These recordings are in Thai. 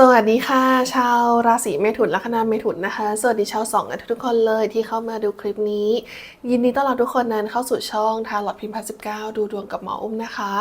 สวัสดีค่ะ ชาวราศีเมถุนลัคนาเมถุนนะคะ สวัสดีชาวสองกันทุกคนเลยที่เข้ามาดูคลิปนี้ ยินดีต้อนรับทุกคนนั้นเข้าสู่ช่องทาร์ลอตพิมพ์พัสิบเก้าดูดวงกับหมออุ้มนะคะ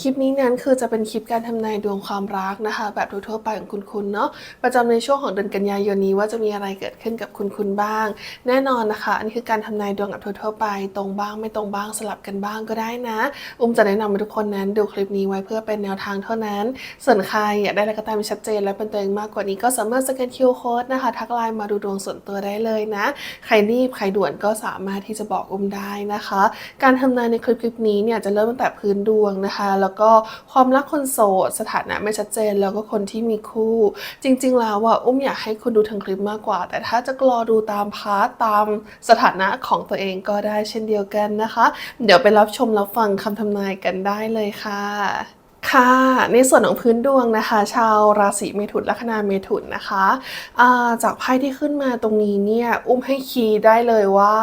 คลิปนี้นั้นคือจะเป็นคลิปการทำนายดวงความรักนะคะ แบบทั่วไปของคุณคุณเนาะประจำในช่วงของเดือนกันยายนนี้ว่าจะมีอะไรเกิดขึ้นกับคุณคุณบ้าง แน่นอนนะคะ อันนี้คือการทำนายดวงแบบทั่วไป ตรงบ้างไม่ตรงบ้างสลับกันบ้างก็ได้นะ อุ้มจะแนะนำให้ทุกคนนั้นดูคลิปนี้ไว้เพื่อเป็นแนวทางเท่านั้นส่วนใครอยากได้อะไรก็ตามชัดเจนและเป็นตัวเองมากกว่านี้ก็สามารถสแกน QR Code นะคะ ทักไลน์มาดูดวงส่วนตัวได้เลยนะ ใครรีบใครด่วนก็สามารถที่จะบอกอุ้มได้นะคะ การทำนายในคลิปคลิปนี้เนี่ยจะเริ่มตั้งแต่พื้นดวงนะคะ แล้วก็ความรักคนโสดสถานะไม่ชัดเจน แล้วก็คนที่มีคู่ จริง ๆ แล้วอะอุ้มอยากให้คุณดูทั้งคลิปมากกว่า แต่ถ้าจะรอดูตามพาร์ทตามสถานะของตัวเองก็ได้เช่นเดียวกันนะคะ เดี๋ยวไปรับชมรับฟังคำทำนายกันได้เลยค่ะ ค่ะ ในส่วนของพื้นดวงนะคะ ชาวราศีเมถุนลัคนาเมถุนนะคะาจากไพ่ที่ขึ้นมาตรงนี้เนี่ยอุ้มให้คีย์ได้เลยว่า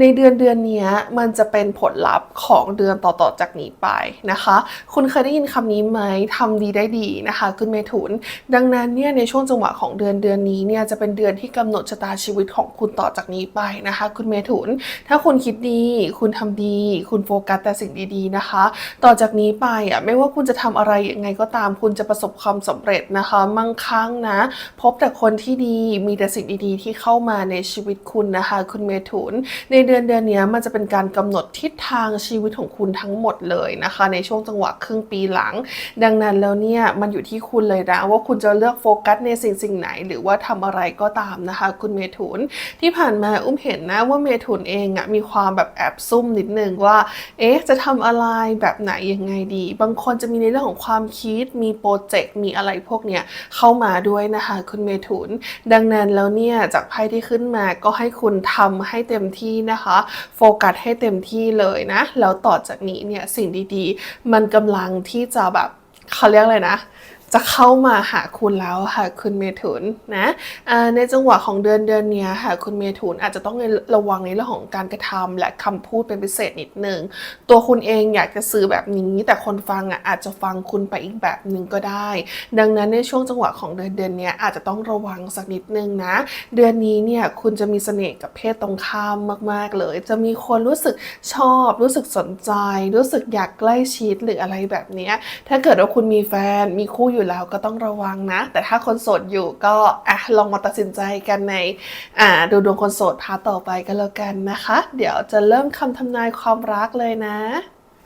ในเดือนเดือนนี้มันจะเป็นผลลัพธ์ของเดือนต่อๆจากนี้ไปนะคะ คุณเคยได้ยินคำนี้ไหมทำดีได้ดีนะคะคุณเมถุน ดังนั้นเนี่ยในช่วงจังหวะของเดือนเดือนนี้เนี่ยจะเป็นเดือนที่กำหนดชะตาชีวิตของคุณต่อจากนี้ไปนะคะ คุณเมถุน ถ้าคุณคิดดี คุณทำดี คุณโฟกัสแต่สิ่งดีๆนะคะ ต่อจากนี้ไปอะไม่ว่าคุณจะทำอะไรยังไงก็ตามคุณจะประสบความสำเร็จนะคะ มั่งคั่งนะ พบแต่คนที่ดีมีแต่สิ่งดีๆ ที่เข้ามาในชีวิตคุณนะคะ คุณเมถุน ในเดือนเดือนนี้มันจะเป็นการกำหนดทิศทางชีวิตของคุณทั้งหมดเลยนะคะ ในช่วงจังหวะครึ่งปีหลัง ดังนั้นแล้วเนี่ยมันอยู่ที่คุณเลยนะว่าคุณจะเลือกโฟกัสในสิ่งสิ่งไหน หรือว่าทำอะไรก็ตามนะคะ คุณเมถุนที่ผ่านมาอุ้มเห็นนะว่าเมถุนเองอะมีความแบบแอบซุ่มนิดนึงว่า เอ๊ะจะทำอะไรแบบไหนยังไงดี บางคนจะมีในเรื่องของความคิดมีโปรเจกต์มีอะไรพวกเนี้ยเข้ามาด้วยนะคะ คุณเมถุน ดังนั้นแล้วเนี่ยจากไพ่ที่ขึ้นมาก็ให้คุณทำให้เต็มที่นะคะ โฟกัสให้เต็มที่เลยนะ แล้วต่อจากนี้เนี่ยสิ่งดีๆ มันกำลังที่จะแบบเขาเรียกอะไรนะ จะเข้ามาหาคุณแล้วค่ะคุณเมถุนนะในจังหวะของเดือนเดือนนี้ค่ะคุณเมถุนอาจจะต้องระวังในเรื่องของการกระทำและคำพูดเป็นพิเศษนิดหนึ่งตัวคุณเองอยากจะสื่อแบบนี้ แต่คนฟังอะอาจจะฟังคุณไปอีกแบบหนึ่งก็ได้ ดังนั้นในช่วงจังหวะของเดือนเดือนนี้อาจจะต้องระวังสักนิดนึงนะ เดือนนี้เนี่ยคุณจะมีเสน่ห์กับเพศตรงข้ามมาก ๆ เลย จะมีคนรู้สึกชอบ รู้สึกสนใจ รู้สึกอยากใกล้ชิดหรืออะไรแบบนี้ถ้าเกิดว่าคุณมีแฟนมีคู่อยูู่่แล้วก็ต้องระวังนะ แต่ถ้าคนโสดอยู่ก็อะลองมาตัดสินใจกันในอ่าดูดวงคนโสดพาต่อไปกันแล้วกันนะคะ เดี๋ยวจะเริ่มคำทำนายความรักเลยนะ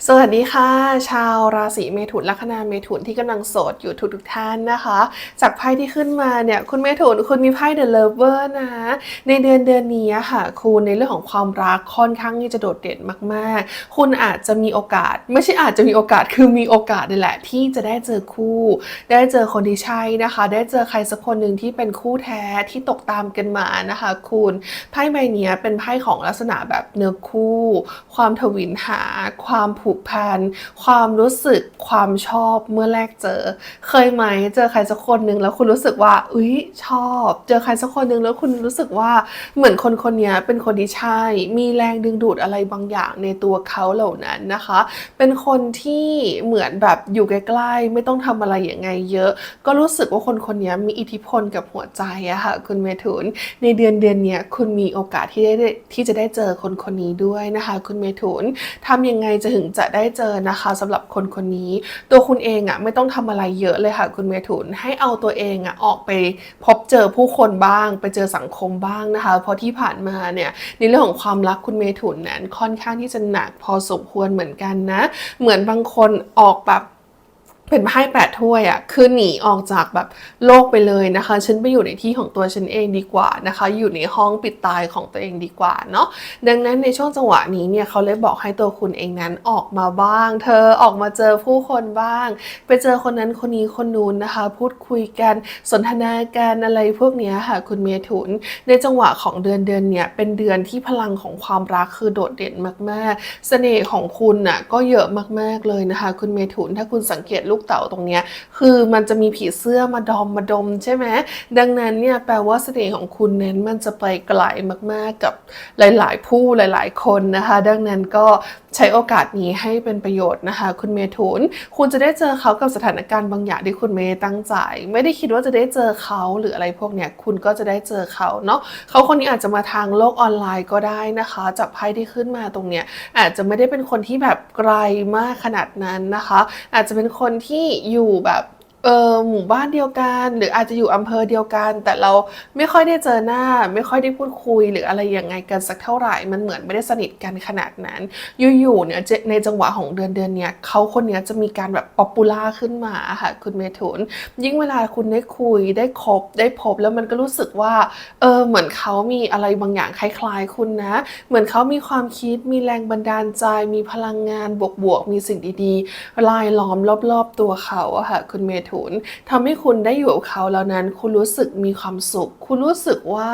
สวัสดีค่ะ ชาวราศีเมถุนลัคนาเมถุนที่กำลังโสดอยู่ทุกๆท่านนะคะ จากไพ่ที่ขึ้นมาเนี่ยคุณเมถุนคุณมีไพ่ The Lover นะในเดือนเดือนนี้ค่ะคุณในเรื่องของความรักค่อนข้างที่จะโดดเด่นมากๆ คุณอาจจะมีโอกาส ไม่ใช่อาจจะมีโอกาสคือมีโอกาสนี่แหละที่จะได้เจอคู่ ได้เจอคนที่ใช่นะคะ ได้เจอใครสักคนหนึ่งที่เป็นคู่แท้ที่ตกตามกันมานะคะ คุณไพ่ใบนี้เป็นไพ่ของลักษณะแบบเนื้อคู่ ความทวินหาความผูกพันความรู้สึกความชอบเมื่อแรกเจอ เคยไหมเจอใครสักคนหนึ่งแล้วคุณรู้สึกว่าอุ้ยชอบ เจอใครสักคนหนึ่งแล้วคุณรู้สึกว่าเหมือนคนคนนี้เป็นคนที่ใช่ มีแรงดึงดูดอะไรบางอย่างในตัวเขาเหล่านั้นนะคะ เป็นคนที่เหมือนแบบอยู่ใกล้ๆไม่ต้องทำอะไรอย่างไงเยอะ ก็รู้สึกว่าคนคนนี้มีอิทธิพลกับหัวใจอะค่ะคุณเมถุนในเดือนเดือนนี้คุณมีโอกาสที่ได้ที่จะได้เจอคนคนนี้ด้วยนะคะ คุณเมถุนทำยังไงจะถึงจะได้เจอนะคะสำหรับคนคนนี้ ตัวคุณเองอะไม่ต้องทำอะไรเยอะเลยค่ะ คุณเมถุนให้เอาตัวเองอะออกไปพบเจอผู้คนบ้าง ไปเจอสังคมบ้างนะคะ เพราะที่ผ่านมาเนี่ยในเรื่องของความรักคุณเมถุนนั้นค่อนข้างที่จะหนักพอสมควรเหมือนกันนะ เหมือนบางคนออกแบบ เป็นไพ่แปดถ้วยอะ่ะคือหนีออกจากแบบโลกไปเลยนะคะ ฉันไปอยู่ในที่ของตัวฉันเองดีกว่านะคะ อยู่ในห้องปิดตายของตัวเองดีกว่าเนาะดังนั้นในช่วงจังหวะนี้เนี่ยเขาเลยบอกให้ตัวคุณเองนั้นออกมาบ้าง เธอออกมาเจอผู้คนบ้าง ไปเจอคนนั้นคนนี้คนนู้นนะคะ พูดคุยกันสนทนาการอะไรพวกนี้ค่ะคุณเมถุน ในจังหวะของเดือนเดือนเนี่ยเป็นเดือนที่พลังของความรักคือโดดเด่นมากๆเสน่ห์ของคุณน่ะก็เยอะมากๆเลยนะคะ คุณเมถุนถ้าคุณสังเกตลูกกเต๋าตรงเนี้ยคือมันจะมีผีเสื้อมาดอมมาดมใช่ไหมดังนั้นเนี่ยแปลว่าเสน่ห์ของคุณเน้นมันจะไปไกลมากๆกับหลาย ๆ ผู้หลาย ๆ คนนะคะ ดังนั้นก็ใช้โอกาสนี้ให้เป็นประโยชน์นะคะ คุณเมถุนคุณจะได้เจอเขากับสถานการณ์บางอย่างที่คุณไม่ได้ตั้งใจ ไม่ได้คิดว่าจะได้เจอเขาหรืออะไรพวกเนี้ยคุณก็จะได้เจอเขาเนาะเขาคนนี้อาจจะมาทางโลกออนไลน์ก็ได้นะคะจากไพ่ที่ขึ้นมาตรงเนี้ยอาจจะไม่ได้เป็นคนที่แบบไกลมากขนาดนั้นนะคะ อาจจะเป็นคนที่ที่อยู่แบบ เออหมู่บ้านเดียวกัน หรืออาจจะอยู่อำเภอเดียวกัน แต่เราไม่ค่อยได้เจอหน้า ไม่ค่อยได้พูดคุย หรืออะไรยังไงกันสักเท่าไหร่มันเหมือนไม่ได้สนิทกันขนาดนั้น อยู่ๆเนี่ยในจังหวะของเดือนเดือนเนี้ยเขาคนเนี้ยจะมีการแบบป๊อปปูล่าขึ้นมาค่ะคุณเมถุนยิ่งเวลาคุณได้คุยได้คบได้พบแล้วมันก็รู้สึกว่าเออเหมือนเขามีอะไรบางอย่างคล้ายๆคุณนะ เหมือนเขามีความคิดมีแรงบันดาลใจมีพลังงานบวกๆมีสิ่งดีๆลายล้อมรอบๆตัวเขาอะค่ะคุณเมถุนทำให้คุณได้อยู่กับเขาแล้วนั้น คุณรู้สึกมีความสุข คุณรู้สึกว่า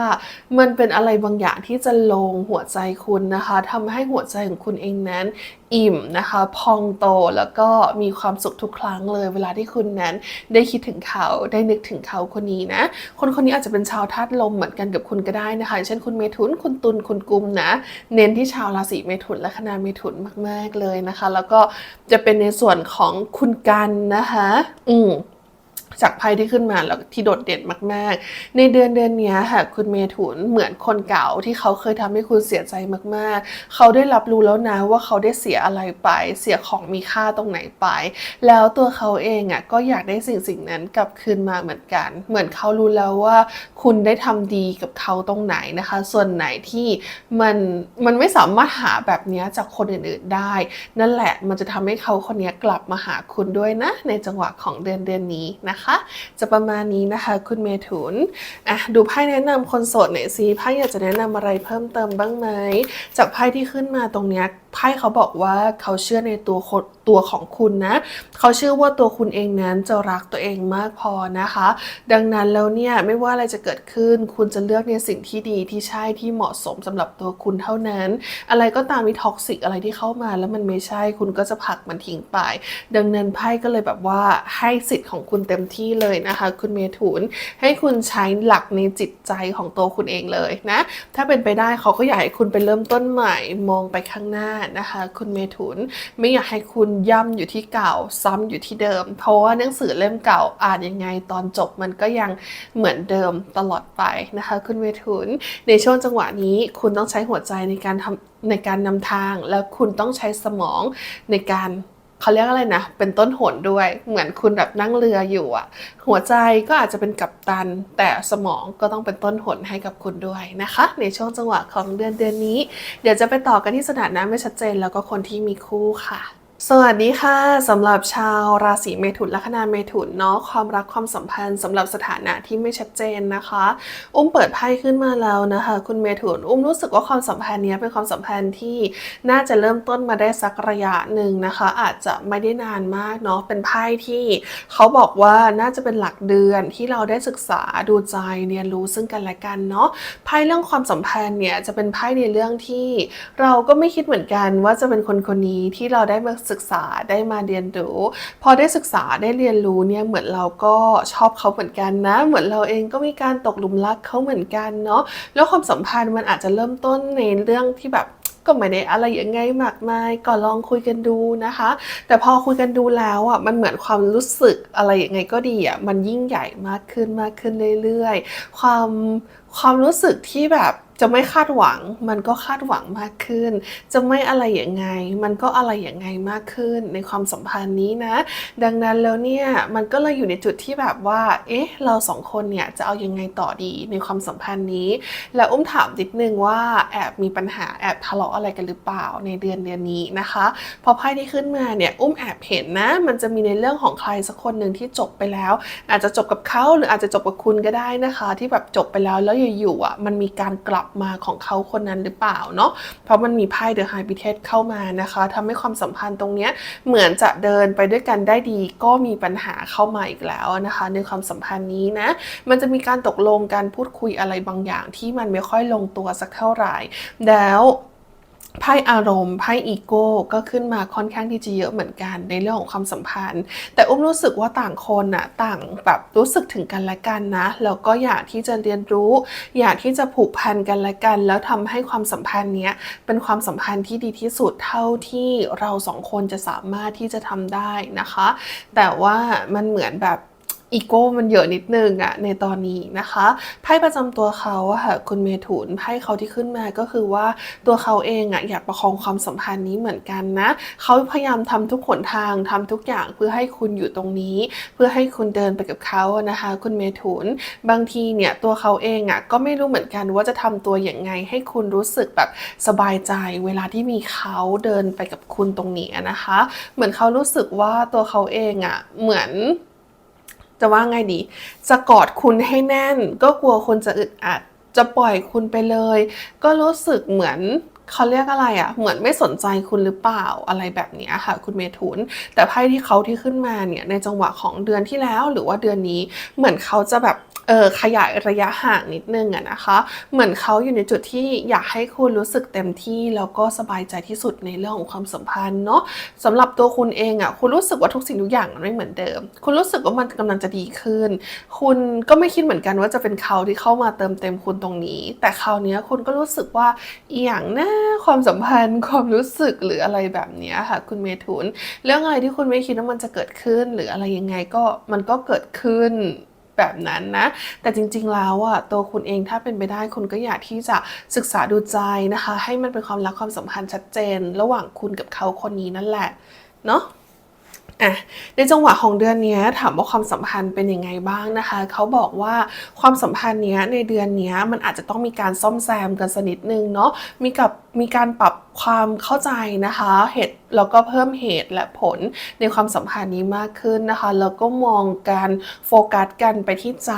มันเป็นอะไรบางอย่างที่จะลงหัวใจคุณนะคะทำให้หัวใจของคุณเองนั้น อิ่มนะคะ พองโตแล้วก็มีความสุขทุกครั้งเลย เวลาที่คุณนั้นได้คิดถึงเขาได้นึกถึงเขาคนนี้นะ คนคนนี้อาจจะเป็นชาวธาตุลมเหมือนกันกับคุณก็ได้นะคะ เช่นคุณเมถุนคุณตุลคุณกุมนะ เน้นที่ชาวราศีเมถุนและคณะเมถุนมาก ๆเลยนะคะ แล้วก็จะเป็นในส่วนของคุณกันนะคะ อืม จากไพ่ที่ขึ้นมาแล้วที่โดดเด่นมาก ๆ ในเดือนเดือนนี้ค่ะคุณเมถุนเหมือนคนเก่าที่เขาเคยทำให้คุณเสียใจมากๆ เขาได้รับรู้แล้วนะว่าเขาได้เสียอะไรไปเสียของมีค่าตรงไหนไป แล้วตัวเขาเองอะก็อยากได้สิ่งสิ่งนั้นกลับคืนมาเหมือนกัน เหมือนเขารู้แล้วว่าคุณได้ทำดีกับเขาตรงไหนนะคะ ส่วนไหนที่มันมันไม่สามารถหาแบบนี้จากคนอื่นๆได้ นั่นแหละมันจะทำให้เขาคนนี้กลับมาหาคุณด้วยนะ ในจังหวะของเดือนเดือนนี้นะคะจะประมาณนี้นะคะ คุณเมถุนอะดูไพ่แนะนำคนโสดหน่อยสิไพ่อยากจะแนะนำอะไรเพิ่มเติมบ้างไหมจากไพ่ที่ขึ้นมาตรงเนี้ยไพ่เขาบอกว่าเขาเชื่อในตัวคนตัวของคุณนะ เขาเชื่อว่าตัวคุณเองนั้นจะรักตัวเองมากพอนะคะ ดังนั้นแล้วเนี่ยไม่ว่าอะไรจะเกิดขึ้น คุณจะเลือกในสิ่งที่ดีที่ใช่ที่เหมาะสมสำหรับตัวคุณเท่านั้น อะไรก็ตามที่ท็อกซิกอะไรที่เข้ามาแล้วมันไม่ใช่คุณก็จะผลักมันทิ้งไป ดังนั้นไพ่ก็เลยแบบว่าให้สิทธิ์ของคุณเต็มที่เลยนะคะ คุณเมถุนให้คุณใช้หลักในจิตใจของตัวคุณเองเลยนะ ถ้าเป็นไปได้เขาก็อยากให้คุณไปเริ่มต้นใหม่มองไปข้างหน้านะคะคุณเมถุน ไม่อยากให้คุณย่ำอยู่ที่เก่า ซ้ำอยู่ที่เดิม เพราะว่าหนังสือเล่มเก่าอ่านยังไงตอนจบมันก็ยังเหมือนเดิมตลอดไปนะคะ คุณเมถุน ในช่วงจังหวะนี้คุณต้องใช้หัวใจในการทำในการนำทาง แล้วคุณต้องใช้สมองในการ เขาเรียกอะไรนะ เป็นต้นหนด้วย เหมือนคุณแบบนั่งเรืออยู่อะหัวใจก็อาจจะเป็นกัปตัน แต่สมองก็ต้องเป็นต้นหนให้กับคุณด้วยนะคะ ในช่วงจังหวะของเดือนเดือนนี้ เดี๋ยวจะไปต่อกันที่สถานะไม่ชัดเจน แล้วก็คนที่มีคู่ค่ะ สวัสดีค่ะสำหรับชาวราศีเมถุนลัคนาเมถุนเนาะความรักความสัมพันธ์สำหรับสถานะที่ไม่ชัดเจนนะคะ อุ้มเปิดไพ่ขึ้นมาแล้วนะคะ คุณเมถุน อุ้มรู้สึกว่าความสัมพันธ์เนี้ยเป็นความสัมพันธ์ที่น่าจะเริ่มต้นมาได้สักระยะหนึ่งนะคะ อาจจะไม่ได้นานมากเนาะเป็นไพ่ที่เขาบอกว่าน่าจะเป็นหลักเดือนที่เราได้ศึกษาดูใจเรียนรู้ซึ่งกันและกันเนาะไพ่เรื่องความสัมพันธ์เนี่ยจะเป็นไพ่ในเรื่องที่ เราก็ไม่คิดเหมือนกันว่าจะเป็นคนคนนี้ที่เราได้มาศึกษาได้มาเรียนรู้ พอได้ศึกษาได้เรียนรู้เนี่ยเหมือนเราก็ชอบเขาเหมือนกันนะ เหมือนเราเองก็มีการตกหลุมรักเขาเหมือนกันเนาะแล้วความสัมพันธ์มันอาจจะเริ่มต้นในเรื่องที่แบบก็ไม่ได้อะไรยังไงมากมายก็ลองคุยกันดูนะคะ แต่พอคุยกันดูแล้วอะมันเหมือนความรู้สึกอะไรยังไงก็ดีอะมันยิ่งใหญ่มากขึ้นมากขึ้นเรื่อยๆ ความความรู้สึกที่แบบ จะไม่คาดหวัง มันก็คาดหวังมากขึ้น จะไม่อะไรอย่างไง มันก็อะไรอย่างไงมากขึ้นในความสัมพันธ์นี้นะ ดังนั้นแล้วเนี่ยมันก็เลยอยู่ในจุดที่แบบว่า เอ๊ะ เราสองคนเนี่ยจะเอายังไงต่อดีในความสัมพันธ์นี้ แล้วอุ้มถามนิดนึงว่าแอบมีปัญหาแอบทะเลาะอะไรกันหรือเปล่าในเดือนเดือนนี้นะคะพอไพ่ที่ขึ้นมาเนี่ยอุ้มแอบเห็นนะ มันจะมีในเรื่องของใครสักคนหนึ่งที่จบไปแล้ว อาจจะจบกับเขาหรืออาจจะจบกับคุณก็ได้นะคะ ที่แบบจบไปแล้วแล้วอยู่ๆอะมันมีการกลับมาของเขาคนนั้นหรือเปล่าเนาะเพราะมันมีไพ่เดอะไฮบิเทสเข้ามานะคะทำให้ความสัมพันธ์ตรงเนี้ยเหมือนจะเดินไปด้วยกันได้ดีก็มีปัญหาเข้ามาอีกแล้วนะคะ ในความสัมพันธ์นี้นะมันจะมีการตกลงการพูดคุยอะไรบางอย่างที่มันไม่ค่อยลงตัวสักเท่าไหร่แล้ว ไพ่อารมณ์ไพ่อีโก้ก็ขึ้นมาค่อนข้างที่จะเยอะเหมือนกันในเรื่องของความสัมพันธ์ แต่อุ้มรู้สึกว่าต่างคนน่ะต่างแบบรู้สึกถึงกันและกันนะแล้วก็อยากที่จะเรียนรู้ อยากที่จะผูกพันกันและกัน แล้วทำให้ความสัมพันธ์เนี้ยเป็นความสัมพันธ์ที่ดีที่สุดเท่าที่เราสองคนจะสามารถที่จะทำได้นะคะ แต่ว่ามันเหมือนแบบ อีโก้มันเยอะนิดนึงอะในตอนนี้นะคะไพ่ประจำตัวเขาอะค่ะคุณเมถุนไพ่เขาที่ขึ้นมาก็คือว่าตัวเขาเองอะอยากประคองความสัมพันธ์นี้เหมือนกันนะเขาพยายามทำทุกหนทางทำทุกอย่างเพื่อให้คุณอยู่ตรงนี้ เพื่อให้คุณเดินไปกับเขานะคะ คุณเมถุน บางทีเนี่ยตัวเขาเองอะก็ไม่รู้เหมือนกันว่าจะทำตัวอย่างไง ให้คุณรู้สึกแบบสบายใจ เวลาที่มีเขาเดินไปกับคุณตรงนี้นะคะ เหมือนเขารู้สึกว่าตัวเขาเองอะเหมือน จะว่าไงดี จะกอดคุณให้แน่น ก็กลัวคุณจะอึดอัด จะปล่อยคุณไปเลย ก็รู้สึกเหมือนเขาเรียกอะไรอะ่ะ เหมือนไม่สนใจคุณหรือเปล่าอะไรแบบนี้ค่ะ คุณเมทุน แต่ไพ่ที่เขาที่ขึ้นมาเนี่ยในจังหวะของเดือนที่แล้วหรือว่าเดือนนี้ เหมือนเขาจะแบบ เออขยายระยะห่างนิดนึงอะนะคะ เหมือนเขาอยู่ในจุดที่อยากให้คุณรู้สึกเต็มที่แล้วก็สบายใจที่สุดในเรื่องของความสัมพันธ์เนาะสำหรับตัวคุณเองอะคุณรู้สึกว่าทุกสิ่งทุกอย่างมันไม่เหมือนเดิม คุณรู้สึกว่ามันกำลังจะดีขึ้น คุณก็ไม่คิดเหมือนกันว่าจะเป็นเขาที่เข้ามาเติมเต็มคุณตรงนี้ แต่คราวนี้คุณก็รู้สึกว่าอย่างนะความสัมพันธ์ความรู้สึกหรืออะไรแบบนี้ค่ะ คุณเมถุน เรื่องอะไรที่คุณไม่คิดว่ามันจะเกิดขึ้น หรืออะไรยังไงก็มันก็เกิดขึ้น แบบนั้นนะ แต่จริงๆแล้วอะตัวคุณเองถ้าเป็นไปได้คุณก็อยากที่จะศึกษาดูใจนะคะ ให้มันเป็นความรักความสัมพันธ์ชัดเจน ระหว่างคุณกับเขาคนนี้นั่นแหละ เนาะอะในจังหวะของเดือนนี้ถามว่าความสัมพันธ์เป็นยังไงบ้างนะคะ เขาบอกว่าความสัมพันธ์เนี้ยในเดือนนี้มันอาจจะต้องมีการซ่อมแซมกันสักนิดนึงเนาะมีกับ มีการปรับความเข้าใจนะคะเหตุแล้วก็เพิ่มเหตุและผลในความสัมพันธ์นี้มากขึ้นนะคะ แล้วก็มองการโฟกัสกันไปที่ใจ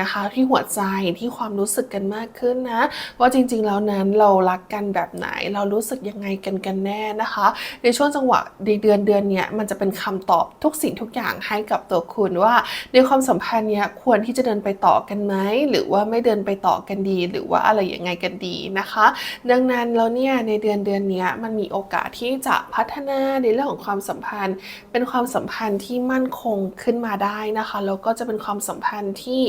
นะคะ ที่หัวใจที่ความรู้สึกกันมากขึ้นนะว่าจริงๆแล้วนั้นเรารักกันแบบไหน เรารู้สึกยังไงกันกันแน่นะคะ ในช่วงจังหวะในเดือนเดือนเนี้ยมันจะเป็นคำตอบทุกสิ่งทุกอย่างให้กับตัวคุณว่า ในความสัมพันธ์เนี้ยควรที่จะเดินไปต่อกันไหมหรือว่าไม่เดินไปต่อกันดี หรือว่าอะไรยังไงกันดีนะคะ ดังนั้นแล้วเนี่ยในเดือนเดือนนี้มันมีโอกาสที่จะพัฒนาในเรื่องของความสัมพันธ์ เป็นความสัมพันธ์ที่มั่นคงขึ้นมาได้นะคะแล้วก็จะเป็นความสัมพันธ์ที่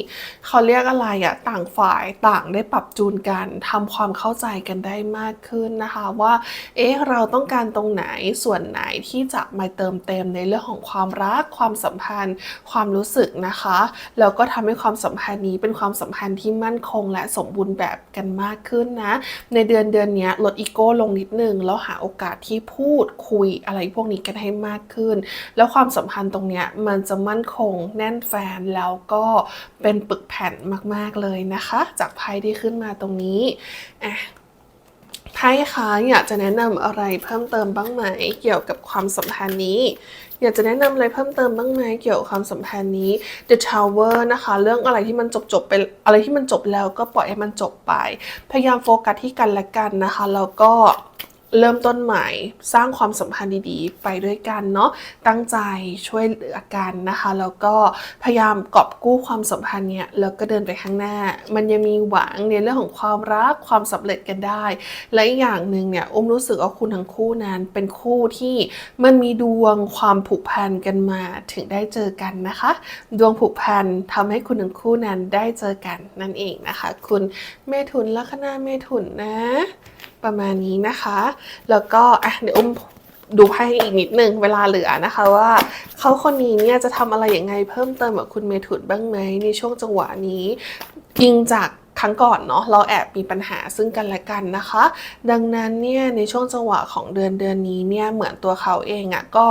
เขาเรียกอะไรอะต่างฝ่ายต่างได้ปรับจูนกันทำความเข้าใจกันได้มากขึ้นนะคะ ว่าเอ๊ะเราต้องการตรงไหนส่วนไหนที่จะมาเติมเต็มในเรื่องของความรักความสัมพันธ์ ความรู้สึกนะคะแล้วก็ทำให้ความสัมพันธ์นี้เป็นความสัมพันธ์ที่มั่นคงและสมบูรณ์แบบกันมากขึ้นนะ ในเดือนเดือนนี้ลดอีโก้ลงนิดนึง แล้วหาโอกาสที่พูดคุยอะไรพวกนี้กันให้มากขึ้น แล้วความสัมพันธ์ตรงเนี้ยมันจะมั่นคงแน่นแฟนแล้วก็เป็นปึกแผ่นมาก ๆเลยนะคะ จากไพ่ที่ขึ้นมาตรงนี้อะ ไพ่คะอยากจะแนะนำอะไรเพิ่มเติมบ้างไหมเกี่ยวกับความสัมพันธ์นี้ อยากจะแนะนำอะไรเพิ่มเติมบ้างไหมเกี่ยวกับความสัมพันธ์นี้ The Tower นะคะ เรื่องอะไรที่มันจบจบไปอะไรที่มันจบแล้วก็ปล่อยให้มันจบไป พยายามโฟกัสที่กันและกันนะคะ แล้วก็ เริ่มต้นใหม่สร้างความสัมพันธ์ดีๆ ไปด้วยกันเนาะตั้งใจช่วยเหลือกันนะคะ แล้วก็พยายามกอบกู้ความสัมพันธ์เนี้ยแล้วก็เดินไปข้างหน้า มันยังมีหวังในเรื่องของความรักความสำเร็จกันได้ และอีกอย่างหนึ่งเนี่ยอุ้มรู้สึกว่าคุณทั้งคู่นั้น เป็นคู่ที่มันมีดวงความผูกพันกันมาถึงได้เจอกันนะคะ ดวงผูกพันทำให้คุณทั้งคู่นั้นได้เจอกันนั่นเองนะคะ คุณเมถุนลัคนาเมถุนนะ ประมาณนี้นะคะ แล้วก็อะเดี๋ยวอุ้มดูให้อีกนิดนึงเวลาเหลือนะคะว่าเขาคนนี้เนี่ยจะทำอะไรยังไงเพิ่มเติมกับคุณเมถุนบ้างไหมในช่วงจังหวะนี้ยิงจาก ครั้งก่อนเนาะเราแอบมีปัญหาซึ่งกันและกันนะคะ ดังนั้นเนี่ยในช่วงจังหวะของเดือนเดือนนี้เนี่ยเหมือนตัวเขาเองอะ่ะก็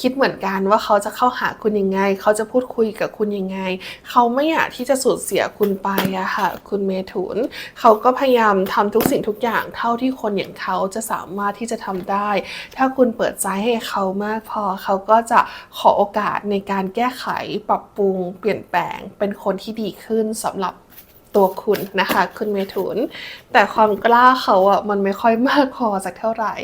คิดเหมือนกันว่าเขาจะเข้าหาคุณยังไง เขาจะพูดคุยกับคุณยังไง เขาไม่อยากที่จะสูญเสียคุณไปอะค่ะ คุณเมถุน เขาก็พยายามทำทุกสิ่งทุกอย่างเท่าที่คนอย่างเขาจะสามารถที่จะทำได้ ถ้าคุณเปิดใจให้เขามากพอ เขาก็จะขอโอกาสในการแก้ไขปรับปรุง เปลี่ยนแปลงเป็นคนที่ดีขึ้นสำหรับ ตัวคุณนะคะ คุณเมถุน แต่ความกล้าเขาอะมันไม่ค่อยมากพอสักเท่าไหร่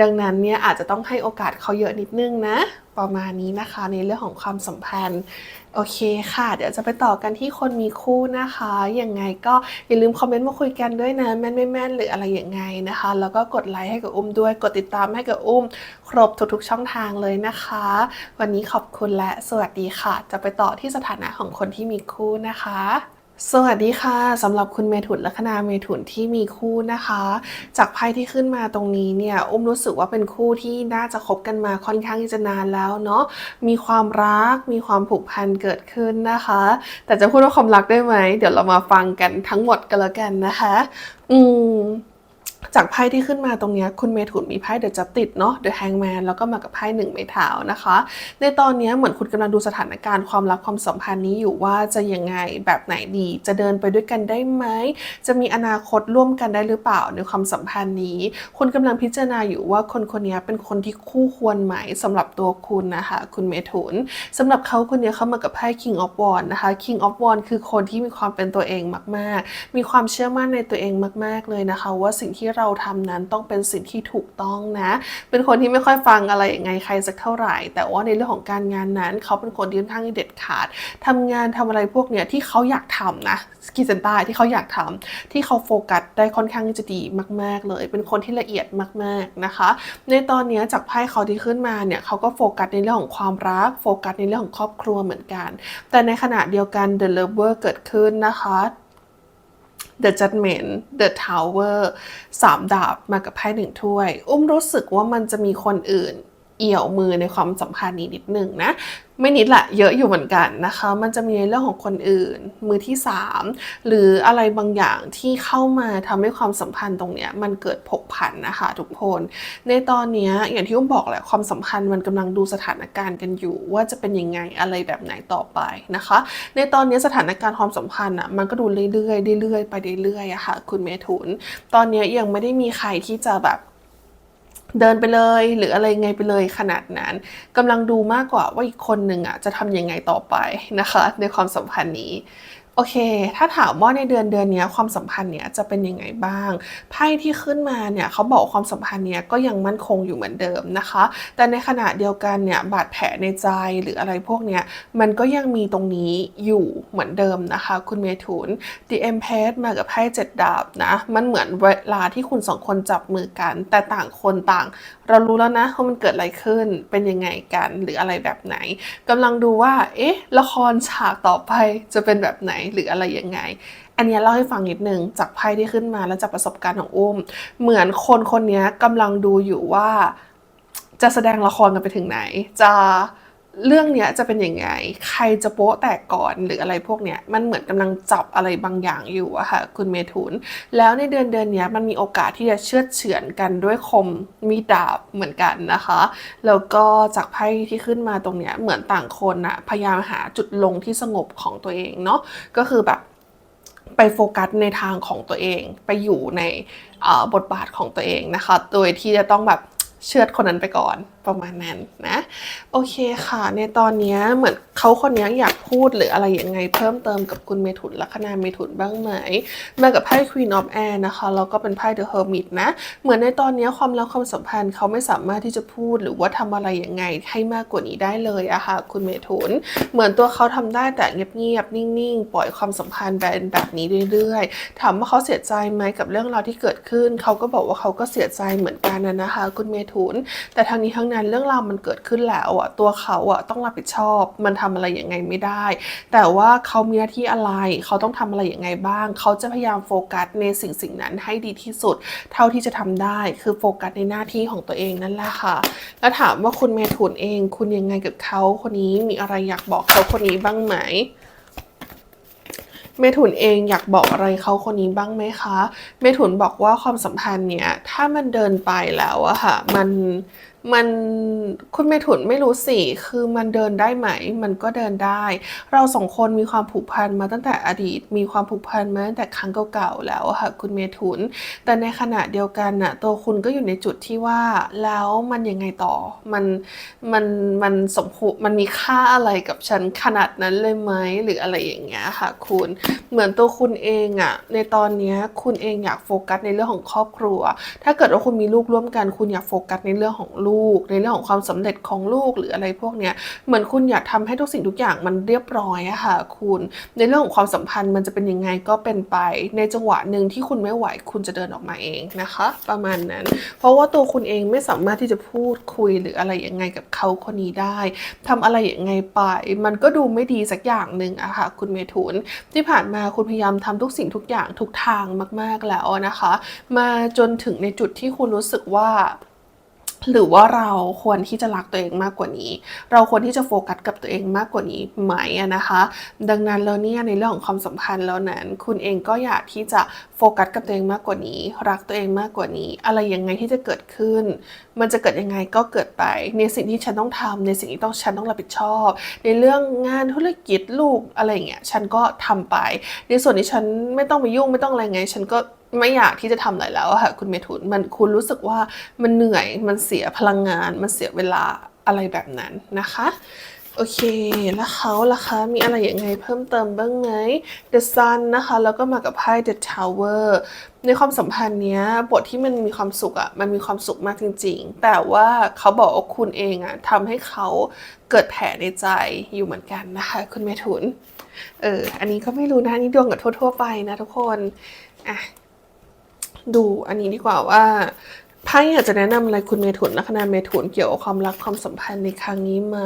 ดังนั้นเนี่ยอาจจะต้องให้โอกาสเขาเยอะนิดนึงนะ ประมาณนี้นะคะในเรื่องของความสัมพันธ์โอเคค่ะ เดี๋ยวจะไปต่อกันที่คนมีคู่นะคะ ยังไงก็อย่าลืมคอมเมนต์มาคุยกันด้วยนะ แม่นไม่แม่นหรืออะไรอย่างไงนะคะ แล้วก็กดไลค์ให้กับอุ้มด้วย กดติดตามให้กับอุ้ม ครบทุกๆช่องทางเลยนะคะ วันนี้ขอบคุณและสวัสดีค่ะ จะไปต่อที่สถานะของคนที่มีคู่นะคะ สวัสดีค่ะสำหรับคุณเมถุนลัคนาเมถุนที่มีคู่นะคะ จากไพ่ที่ขึ้นมาตรงนี้เนี่ยอุ้มรู้สึกว่าเป็นคู่ที่น่าจะคบกันมาค่อนข้างที่จะนานแล้วเนาะมีความรักมีความผูกพันเกิดขึ้นนะคะ แต่จะพูดว่าความรักได้ไหม เดี๋ยวเรามาฟังกันทั้งหมดกันแล้วกันนะคะ อืม จากไพ่ที่ขึ้นมาตรงนี้คุณเมถุนมีไพ่เดอะจับติดเนาะเดอะแฮงแมนแล้วก็มากับไพ่หนึ่งไม้เท้านะคะ ในตอนนี้เหมือนคุณกำลังดูสถานการณ์ความรักความสัมพันธ์นี้อยู่ว่าจะยังไงแบบไหนดี จะเดินไปด้วยกันได้ไหม จะมีอนาคตร่วมกันได้หรือเปล่าในความสัมพันธ์นี้ คุณกำลังพิจารณาอยู่ว่าคนคนนี้เป็นคนที่คู่ควรไหมสำหรับตัวคุณนะคะ คุณเมถุนสำหรับเขาคนนี้เข้ามากับไพ่ King of w a n d นะคะ King of w a n d คือคนที่มีความเป็นตัวเองมาก ๆ มีความเชื่อมั่นในตัวเองมาก ๆ เลยนะคะ ว่าสิ่งที่เราทำนั้นต้องเป็นสิ่งที่ถูกต้องนะ เป็นคนที่ไม่ค่อยฟังอะไรยังไงใครสักเท่าไหร่ แต่ว่าในเรื่องของการงานนั้น เขาเป็นคนที่ค่อนข้างเด็ดขาดทำงานทำอะไรพวกเนี้ยที่เขาอยากทำนะกีเซนต้ที่เขาอยากทำที่เขาโฟกัสได้ค่อนข้างจะดีมาก ๆ เลย เป็นคนที่ละเอียดมาก ๆนะคะ ในตอนนี้จากไพ่เขาที่ขึ้นมาเนี่ยเขาก็โฟกัสในเรื่องของความรัก โฟกัสในเรื่องของครอบครัวเหมือนกัน แต่ในขณะเดียวกัน The Lover เกิดขึ้นนะคะ The Judgment The Tower สามดาบมากับไพ่หนึ่งถ้วย อุ้มรู้สึกว่ามันจะมีคนอื่นเอี่ยวมือในความสัมพันธ์นี้นิดหนึ่งนะ ไม่นิดละเยอะอยู่เหมือนกันนะคะ มันจะมีเรื่องของคนอื่น มือที่สามหรืออะไรบางอย่างที่เข้ามาทำให้ความสัมพันธ์ตรงเนี้ยมันเกิดผกผันนะคะทุกคน ในตอนนี้อย่างที่อุ้มบอกแหละความสัมพันธ์มันกำลังดูสถานการณ์กันอยู่ ว่าจะเป็นยังไงอะไรแบบไหนต่อไปนะคะ ในตอนนี้สถานการณ์ความสัมพันธ์อะมันก็ดูเรื่อยๆเรื่อยๆไปเรื่อยๆอะค่ะคุณเมถุน ตอนนี้ยังไม่ได้มีใครที่จะแบบ เดินไปเลยหรืออะไรไงไปเลยขนาดนั้นกำลังดูมากกว่าว่าอีกคนหนึ่งอะจะทำยังไงต่อไปนะคะ ในความสัมพันธ์นี้ โอเค ถ้าถามว่าในเดือนเดือนนี้ความสัมพันธ์เนี้ยจะเป็นยังไงบ้าง ไพ่ที่ขึ้นมาเนี่ยเขาบอกความสัมพันธ์เนี้ยก็ยังมั่นคงอยู่เหมือนเดิมนะคะ แต่ในขณะเดียวกันเนี่ยบาดแผลในใจหรืออะไรพวกเนี้ยมันก็ยังมีตรงนี้อยู่เหมือนเดิมนะคะ คุณเมถุน The Empress มากับไพ่เจ็ดดาบนะ มันเหมือนเวลาที่คุณสองคนจับมือกัน แต่ต่างคนต่าง เรารู้แล้วนะว่ามันเกิดอะไรขึ้นเป็นยังไงกันหรืออะไรแบบไหนกำลังดูว่า เอ๊ะ ละครฉากต่อไปจะเป็นแบบไหนหรืออะไรยังไง อันนี้เล่าให้ฟังนิดนึงจากไพ่ที่ขึ้นมาและจากประสบการณ์ของอุ้ม เหมือนคนคนนี้กำลังดูอยู่ว่า จะแสดงละครกันไปถึงไหน จะ เรื่องเนี้ยจะเป็นยังไง ใครจะโป๊ะแตกก่อนหรืออะไรพวกเนี้ย มันเหมือนกำลังจับอะไรบางอย่างอยู่อะค่ะคุณเมทุน แล้วในเดือนเดือนเนี้ยมันมีโอกาสที่จะเชือเฉือนกันด้วยคมมีดาบเหมือนกันนะคะ แล้วก็จากไพ่ที่ขึ้นมาตรงเนี้ยเหมือนต่างคนอะพยายามหาจุดลงที่สงบของตัวเองเนาะ ก็คือแบบไปโฟกัสในทางของตัวเอง ไปอยู่ในบทบาทของตัวเองนะคะ โดยที่จะต้องแบบ เชือดคนนั้นไปก่อนประมาณนั้นนะ โอเคค่ะ ในตอนนี้เหมือนเขาคนนี้อยากพูดหรืออะไรยังไงเพิ่มเติมกับคุณเมถุนลัคนาเมถุนบ้างไหมมากับไพ่ Queen of Air นะคะแล้วก็เป็นไพ่ The Hermit นะ เหมือนในตอนนี้ความรักความสัมพันธ์เขาไม่สามารถที่จะพูดหรือว่าทำอะไรยังไงให้มากกว่านี้ได้เลยอะค่ะคุณเมถุน เหมือนตัวเขาทำได้แต่เงียบๆนิ่งๆ ปล่อยความสัมพันธ์แบบแบบนี้เรื่อยๆถามว่าเขาเสียใจไหมกับเรื่องราวที่เกิดขึ้น เขาก็บอกว่าเขาก็เสียใจเหมือนกันนะนะคะคุณเมถุน แต่ทางนี้ทั้งนั้นเรื่องราวมันเกิดขึ้นแล้วอะตัวเขาอะต้องรับผิดชอบ มันทำอะไรยังไงไม่ได้ แต่ว่าเขามีหน้าที่อะไร เขาต้องทำอะไรยังไงบ้าง เขาจะพยายามโฟกัสในสิ่งสิ่งนั้นให้ดีที่สุด เท่าที่จะทำได้คือโฟกัสในหน้าที่ของตัวเองนั่นแหละค่ะ แล้วถามว่าคุณเมถุนเอง คุณยังไงกับเขาคนนี้มีอะไรอยากบอกเขาคนนี้บ้างไหม เมถุนเองอยากบอกอะไรเขาคนนี้บ้างไหมคะ เมถุนบอกว่าความสัมพันธ์เนี่ย ถ้ามันเดินไปแล้วอะค่ะ มัน มันคุณเมถุนไม่รู้สิ คือมันเดินได้ไหม มันก็เดินได้ เราสองคนมีความผูกพันมาตั้งแต่อดีต มีความผูกพันมาตั้งแต่ครั้งเก่าๆแล้วค่ะคุณเมถุน แต่ในขณะเดียวกันน่ะตัวคุณก็อยู่ในจุดที่ว่าแล้วมันยังไงต่อ มันมันมันสมควรมันมีค่าอะไรกับฉันขนาดนั้นเลยไหมหรืออะไรอย่างเงี้ยค่ะคุณ เหมือนตัวคุณเองอะในตอนเนี้ยคุณเองอยากโฟกัสในเรื่องของครอบครัว ถ้าเกิดว่าคุณมีลูกร่วมกัน คุณอยากโฟกัสในเรื่องของลูกในเรื่องของความสำเร็จของลูกหรืออะไรพวกเนี้ยเหมือนคุณอยากทำให้ทุกสิ่งทุกอย่างมันเรียบร้อยอะค่ะคุณ ในเรื่องของความสัมพันธ์มันจะเป็นยังไงก็เป็นไป ในจังหวะหนึ่งที่คุณไม่ไหวคุณจะเดินออกมาเองนะคะ ประมาณนั้น เพราะว่าตัวคุณเองไม่สามารถที่จะพูดคุยหรืออะไรยังไงกับเขาคนนี้ได้ทำอะไรยังไงไป มันก็ดูไม่ดีสักอย่างหนึ่งอะค่ะคุณเมถุนที่ผ่านมาคุณพยายามทำทุกสิ่งทุกอย่างทุกทางมาก ๆแล้วนะคะ มาจนถึงในจุดที่คุณรู้สึกว่า หรือว่าเราควรที่จะรักตัวเองมากกว่านี้ เราควรที่จะโฟกัสกับตัวเองมากกว่านี้ไหมอะนะคะ ดังนั้นแล้วเนี่ยในเรื่องของความสัมพันธ์แล้วนั้น คุณเองก็อยากที่จะโฟกัสกับตัวเองมากกว่านี้ รักตัวเองมากกว่านี้ อะไรยังไงที่จะเกิดขึ้น มันจะเกิดยังไงก็เกิดไป ในสิ่งที่ฉันต้องทำในสิ่งที่ต้องฉันต้องรับผิดชอบ ในเรื่องงานธุรกิจลูกอะไรอย่างเงี้ยฉันก็ทำไป ในส่วนที่ฉันไม่ต้องไปยุ่งไม่ต้องอะไรไง ฉันก็ ไม่อยากที่จะทำอะไรแล้วค่ะคุณเมทุนมันคุณรู้สึกว่ามันเหนื่อยมันเสียพลังงาน มันเสียเวลาอะไรแบบนั้นนะคะโอเค แล้วเขาล่ะคะ มีอะไรย่างไงเพิ่มเติมบ้างไหม The Sun นะคะ แล้วก็มากับไพ่ The Tower ในความสัมพันธ์เนี้ยบทที่มันมีความสุขอะมันมีความสุขมากจริง ๆ แต่ว่าเขาบอกว่าคุณเองอะทำให้เขาเกิดแผลในใจอยู่เหมือนกันนะคะ คุณเมถุน เออ อันนี้ก็ไม่รู้นะนนี่ดวงกับทั่ว ๆ ไปนะทุกคน อะ ดูอันนี้ดีกว่าว่า ไพ่อยากจะแนะนำอะไรคุณเมถุนลัคนาเมถุนเกี่ยวกับความรักความสัมพันธ์ในครั้งนี้ไหม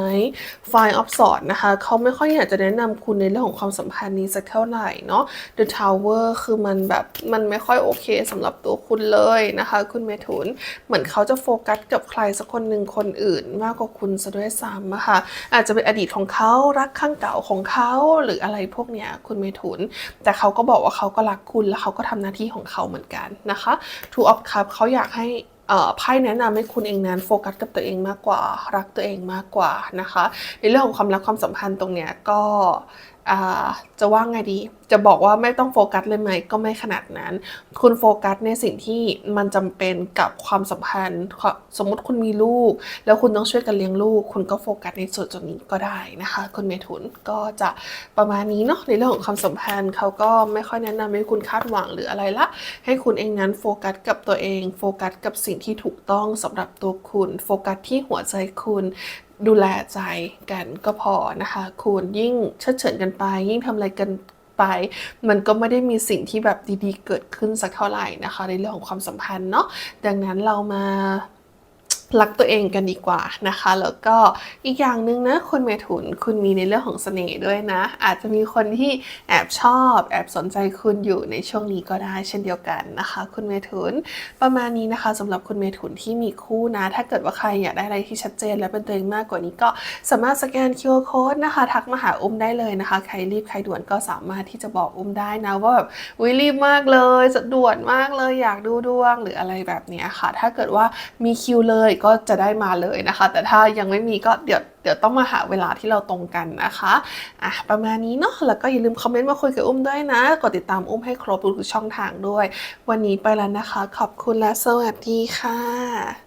Fire of Swords นะคะเขาไม่ค่อยอยากจะแนะนำคุณในเรื่องของความสัมพันธ์นี้สักเท่าไหร่เนาะ The Tower คือมันแบบมันไม่ค่อยโอเคสำหรับตัวคุณเลยนะคะ คุณเมถุนเหมือนเขาจะโฟกัสกับใครสักคนหนึ่งคนอื่น มากกว่าคุณซะด้วยซ้ำอะค่ะอาจจะเป็นอดีตของเขารักข้างเก่าของเขาหรืออะไรพวกเนี้ยคุณเมถุน แต่เขาก็บอกว่าเขาก็รักคุณแล้วเขาก็ทำหน้าที่ของเขาเหมือนกันนะคะ Two of Cups เขาอยากให้ ไพ่แนะนำให้คุณเองนั้นโฟกัสกับตัวเองมากกว่า รักตัวเองมากกว่านะคะ ในเรื่องของความรักความสัมพันธ์ตรงเนี้ยก็ จะว่าไงดี จะบอกว่าไม่ต้องโฟกัสเลยไหมก็ไม่ขนาดนั้น คุณโฟกัสในสิ่งที่มันจำเป็นกับความสัมพันธ์ สมมติคุณมีลูก แล้วคุณต้องช่วยกันเลี้ยงลูก คุณก็โฟกัสในส่วนตรงนี้ก็ได้นะคะคุณเมถุนก็จะประมาณนี้เนาะในเรื่องของความสัมพันธ์เขาก็ไม่ค่อยแนะนำให้คุณคาดหวังหรืออะไรละ ให้คุณเองนั้นโฟกัสกับตัวเอง โฟกัสกับสิ่งที่ถูกต้องสำหรับตัวคุณ โฟกัสที่หัวใจคุณ ดูแลใจกันก็พอนะคะ คุณยิ่งเชิดเฉินกันไป ยิ่งทำอะไรกันไป มันก็ไม่ได้มีสิ่งที่แบบดีๆ เกิดขึ้นสักเท่าไหร่นะคะ ในเรื่องของความสัมพันธ์เนาะดังนั้นเรามา รักตัวเองกันดีกว่านะคะ แล้วก็อีกอย่างหนึ่งนะคุณเมถุนคุณมีในเรื่องของเสน่ห์ด้วยนะ อาจจะมีคนที่แอบชอบ แอบสนใจคุณอยู่ในช่วงนี้ก็ได้เช่นเดียวกันนะคะ คุณเมถุนประมาณนี้นะคะสำหรับคุณเมถุนที่มีคู่นะ ถ้าเกิดว่าใครอยากได้อะไรที่ชัดเจน และเป็นตัวเองมากกว่านี้ก็สามารถสแกน QR code นะคะ ทักมาหาอุ้มได้เลยนะคะ ใครรีบใครด่วนก็สามารถที่จะบอกอุ้มได้นะว่าแบบวิรีบมากเลยจะด่วนมากเลยอยากดูดวงหรืออะไรแบบนี้ค่ะ ถ้าเกิดว่ามีคิวเลยก็จะได้มาเลยนะคะ แต่ถ้ายังไม่มีก็เดี๋ยวเดี๋ยวต้องมาหาเวลาที่เราตรงกันนะคะอะประมาณนี้เนาะแล้วก็อย่าลืมคอมเมนต์มาคุยกับอุ้มด้วยนะ กดติดตามอุ้มให้ครบทุกช่องทางด้วย วันนี้ไปแล้วนะคะ ขอบคุณและสวัสดีค่ะ